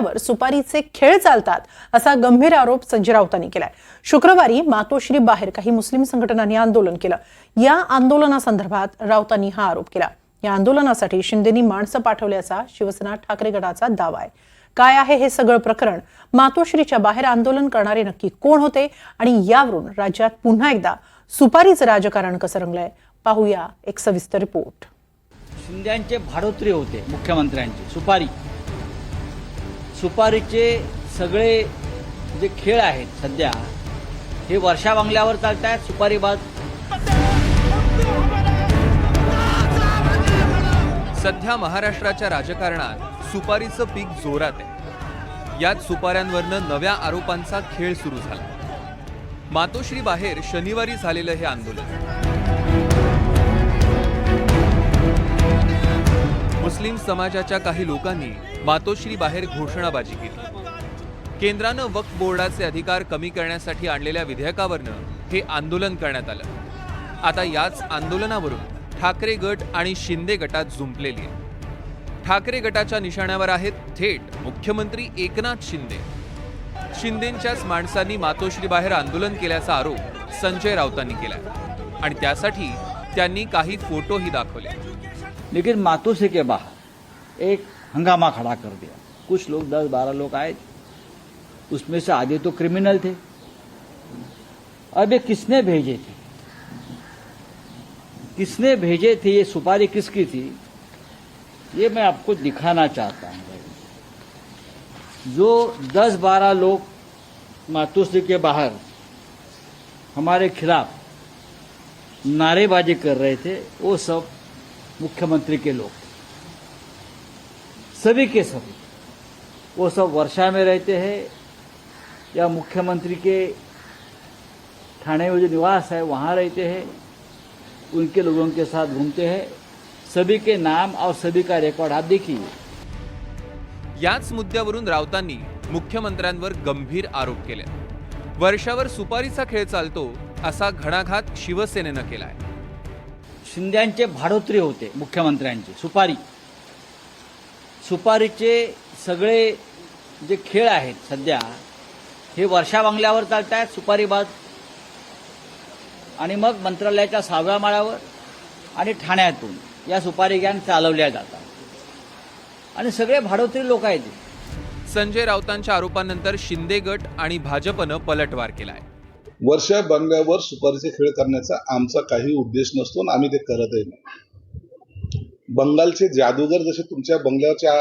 वर्षावर सुपारीचे खेळ चालतात असा गंभीर आरोप संजय राऊतांनी केलाय. शुक्रवारी मातोश्री बाहेर काही मुस्लिम संघटनांनी आंदोलन केलं. या आंदोलनासंदर्भात राऊतांनी हा आरोप केला. या आंदोलनासाठी शिंदेनी माणसं पाठवल्याचा शिवसेना ठाकरे गटाचा दावा आहे. काय आहे हे सगळं प्रकरण? मातोश्रीच्या बाहेर आंदोलन करणारे नक्की कोण होते? आणि यावरून राज्यात पुन्हा एकदा सुपारीचं राजकारण कसं रंगलंय? पाहूया एक सविस्तर रिपोर्ट. शिंद्यांचे भाडोत्री होते मुख्यमंत्र्यांचे. सुपारी. सुपारीचे सगळे जे खेळ आहेत सध्या हे वर्षा बंगल्यावर चालत आहेत सुपारीबाज सध्या महाराष्ट्राच्या राजकारणात सुपारीचं पीक जोरात आहे. यात सुपाऱ्यांवरनं नव्या आरोपांचा खेळ सुरू झाला. मातोश्री बाहेर शनिवारी झालेलं हे आंदोलन. मुस्लिम समाजाच्या काही लोकांनी मातोश्री बाहेर घोषणाबाजी केली. केंद्रानं वक्फ बोर्डाचे अधिकार कमी करण्यासाठी आणलेल्या विधेयकावरनं हे आंदोलन करण्यात आलं. आता याच आंदोलनावरून ठाकरे गट आणि शिंदे गटात जुंपलेली आहे ठाकरे गटाच्या निशाण्यावर आहेत थेट मुख्यमंत्री एकनाथ शिंदे. शिंदेंच्याच माणसांनी मातोश्री बाहेर आंदोलन केल्याचा आरोप संजय राऊतांनी केला आणि त्यासाठी त्यांनी काही फोटोही दाखवले. लेकिन मातोश्री के बाहेर एक हंगामा खड़ा कर दिया। कुछ लोग दस बारह लोग आए। उसमें से आधे तो क्रिमिनल थे। अब ये किसने भेजे थे? किसने भेजे थे? ये सुपारी किसकी थी? ये मैं आपको दिखाना चाहता हूँ जो दस बारह लोग मातोश्री के बाहर हमारे खिलाफ नारेबाजी कर रहे थे, वो सब मुख्यमंत्री के लोग सभी के सभी। वो सब वर्षा में रहते हैं या मुख्यमंत्री के थाने में जो निवास है वहाँ रहते हैं उनके लोगों के साथ घूमते हैं। सभी के नाम और सभी का रिकॉर्ड आप देखिए। याच मुद्द्यावरून राऊतांनी मुख्यमंत्र्यांवर गंभीर आरोप केले. वर्षावर सुपारीचा खेळ चालतो असा घणाघात शिवसेनेनं केलाय. शिंद्यांचे भाडोत्री होते मुख्यमंत्र्यांचे सुपारी. सुपारीचे सगळे जे खेळ आहेत सध्या हे वर्षा बंगल्यावर चालत आहेत सुपारीबाज आणि मग मंत्रालयाच्या सहाव्या माळ्यावर आणि ठाण्यातून या सुपारी गॅंग चालवल्या जातात. आणि सगळे भाडोत्री लोक आहेत. संजय राऊतांच्या आरोपांनंतर शिंदे गट आणि भाजपनं पलटवार केलाय. वर्ष बंगल्यावर सुपारीचे खेळ करण्याचा आमचा काही उद्देश नसतो आणि आम्ही ते करतही नाही. बंगालचे जादूगर जसे तुमच्या बंगल्याच्या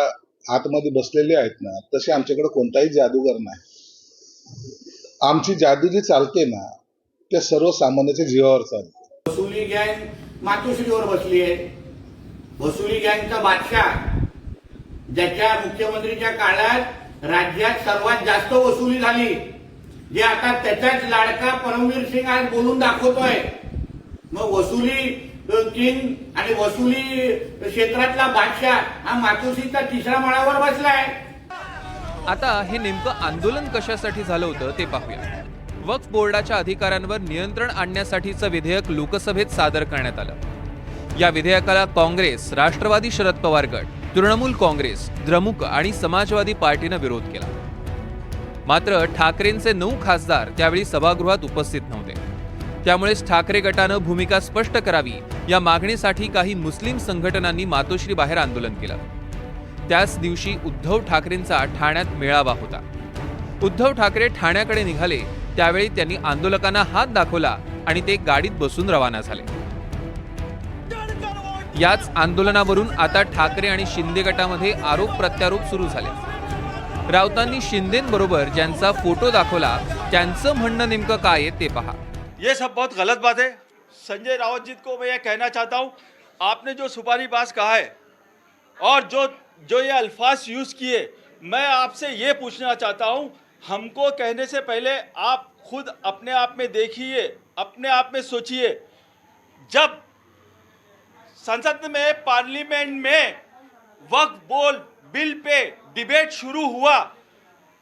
आतमध्ये बसलेले आहेत ना तसे आमच्याकडे कोणताही जादूगर नाही. आमची जादू जी चालते ना त्या सर्वसामान्याच्या जीवावर चालते. वसुली गँग मातोश्रीवर बसली आहे. वसुली गँगचा बादशाह ज्याच्या मुख्यमंत्रीच्या काळात राज्यात सर्वात जास्त वसुली झाली जे आता त्याचाच लाडका परमवीर सिंग आज बोलून दाखवतोय. मग वसुली किंग आणि वसुली क्षेत्रातला बादशाह हा मातोश्रीचा तिसऱ्या माळावर बसलाय. आता हे नेमकं आंदोलन कशासाठी झालं होतं ते पाहूया. वक्फ बोर्डाच्या अधिकारांवर नियंत्रण आणण्यासाठीचं विधेयक लोकसभेत सादर करण्यात आलं. या विधेयकाला काँग्रेस राष्ट्रवादी शरद पवार गट तृणमूल काँग्रेस द्रमुक आणि समाजवादी पार्टीनं विरोध केला. मात्र ठाकरेंचे नऊ खासदार त्यावेळी सभागृहात उपस्थित नव्हते. त्यामुळेच ठाकरे गटानं भूमिका स्पष्ट करावी या मागणीसाठी काही मुस्लिम संघटनांनी मातोश्री बाहेर आंदोलन केलं. त्याच दिवशी उद्धव ठाकरेंचा ठाण्यात मेळावा होता. उद्धव ठाकरे ठाण्याकडे निघाले त्यावेळी त्यांनी आंदोलकांना हात दाखवला आणि ते गाडीत बसून रवाना झाले. याच आंदोलनावरून आता ठाकरे आणि शिंदे गटामध्ये आरोप प्रत्यारोप सुरू झाले. राऊतांनी शिंदेबरोबर ज्यांचा फोटो दाखवला त्यांचं म्हणणं नेमकं काय आहे ते पहा. ये सब बहुत गलत बात है। संजय रावत जी को मैं ये कहना चाहता हूँ, आपने जो सुपारी बाज कहा है और जो जो ये अल्फाज यूज़ किए, मैं आपसे ये पूछना चाहता हूँ, हमको कहने से पहले आप खुद अपने आप में देखिए, अपने आप में सोचिए। जब संसद में, पार्लियामेंट में वक्त, बोल, बिल पे डिबेट शुरू हुआ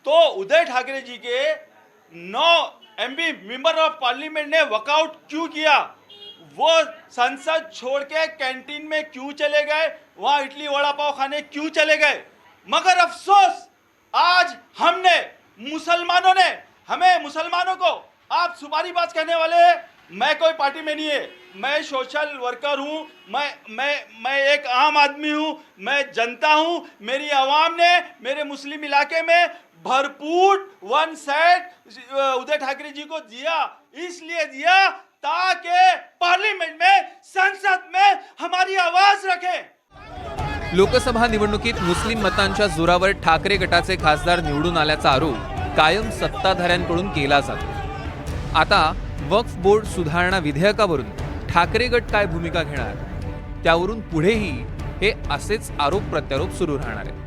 तो उदय ठाकरे जी के नौ एमपी मेंबर ऑफ़ पार्लियामेंट ने वॉकआउट क्यों किया? वो संसद छोड़ के कैंटीन में क्यों चले गए? वहाँ इडली वड़ा पाव खाने क्यों चले गए? मगर अफसोस, आज हमने मुसलमानों ने, हमें मुसलमानों को, आप सुपारीबाज कहने वाले हैं, मैं कोई पार्टी में नहीं है, मैं सोशल वर्कर हूँ, मैं मैं मैं एक आम आदमी हूँ, मैं जनता हूँ, मेरी आवाम ने मेरे मुस्लिम इलाके में भरपूर वन सेट उदय ठाकरे जी को दिया इसलिए दिया ताकि पार्लियामेंट में संसद में हमारी आवाज रखे। लोकसभा निवडणुकीत मुस्लिम मतांच्या जोरावर ठाकरे गटाचे खासदार निवडून आल्याचा आरोप कायम सत्ताधाऱ्यांकडून केला जातो. आता वक्फ बोर्ड सुधारणा विधेयकावरून ठाकरे गट काय भूमिका घेणार? त्यावरून पुढेही हे असेच आरोप प्रत्यारोप सुरू राहणार आहेत.